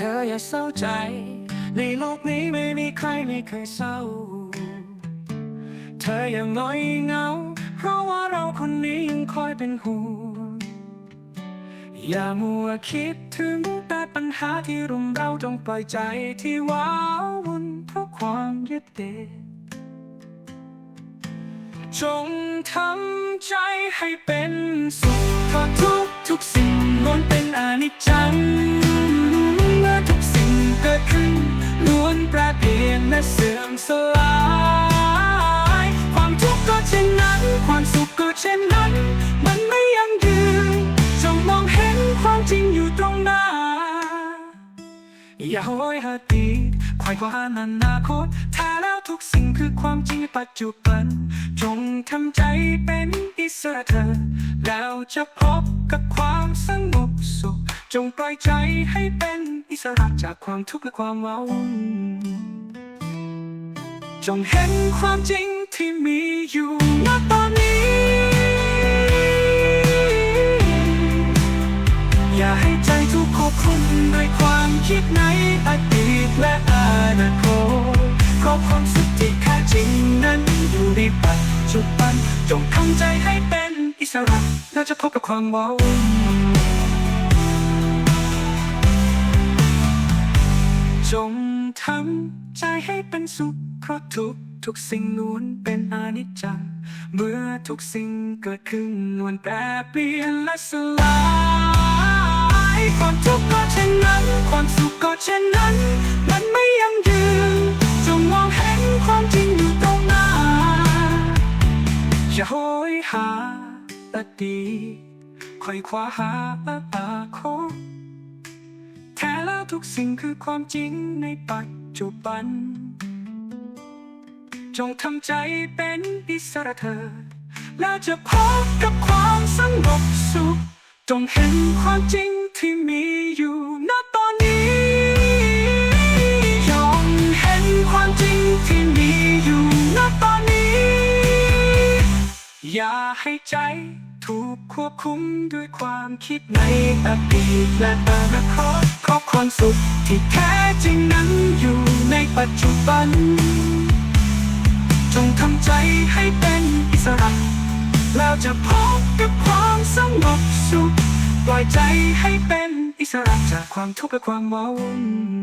ธออย่าเศร้าใจ ในโลกนี้ไม่มีใครไม่เคยเศร้า เธออย่างน้อยเหงา เพราะว่าเราคนนี้ยังคอยเป็นห่วง อย่ามัวคิดถึงแต่ปัญหาที่รุมเราจงปล่อยใจที่ว้าวุ่นเพราะความยึดติดจงทำใจให้เป็นสุขเพราะทุกทุกสิ่งล้วนเป็นอนิจจัง เสื่อมสลาย ความทุกข์ก็เช่นนั้น ความสุขก็เช่นนั้น มันไม่ยั่งยืนจงมองเห็นความจริงอยู่ตรงหน้า อย่าโหยหาดีคอยคว้าอนาคตถ้าแล้วทุกสิ่งคือความจริงในปัจจุบัน จงทำใจเป็นอิสระเธอ แล้วจะพบกับความสงบสุข จงปล่อยใจให้เป็นอิสระจากความทุกข์และความว้าวุ่น จงเห็นความจริงที่มีอยู่ณตอนนี้ อย่าให้ใจทุกข์ควบคุมด้วยความคิดในอดีตและอนาคตเพราะความสุขที่แท้จริงนั้นอยู่ในปัจจุบัน จงทำใจให้เป็นอิสระแล้วจะพบกับความว้าวจง ทำใจให้เป็นสุขเพราะทุกทุกสิ่งล้วนเป็นอนิจจัง เมื่อทุกสิ่งเกิดขึ้นล้วนแปรเปลี่ยนและสลายความทุกข์ก็เช่นนั้น ความสุขก็เช่นนั้น มันไม่ยั่งยืนจงมองเห็นความจริงอยู่ตรงหน้าอย่าโหยหาอดีตคอยคว้าหาอาคต ทุกสิ่งคือความจริงในปัจจุบัน จงทำใจเป็นอิสระเธอ แล้วจะพบกับความสงบสุข จงเห็นความจริงที่มีอยู่ณตอนนี้จงเห็นความจริงที่มีอยู่ณตอนนี้ อย่าให้ใจถูกควบคุมด้วยความคิดในอดีตและอ ความสุขที่แท้จริงนั้นอยู่ในปัจจุบัน จงทำใจให้เป็นอิสระ แล้วจะพบกับความสงบสุข ปล่อยใจให้เป็นอิสระจากความทุกข์และความว้าวุ่น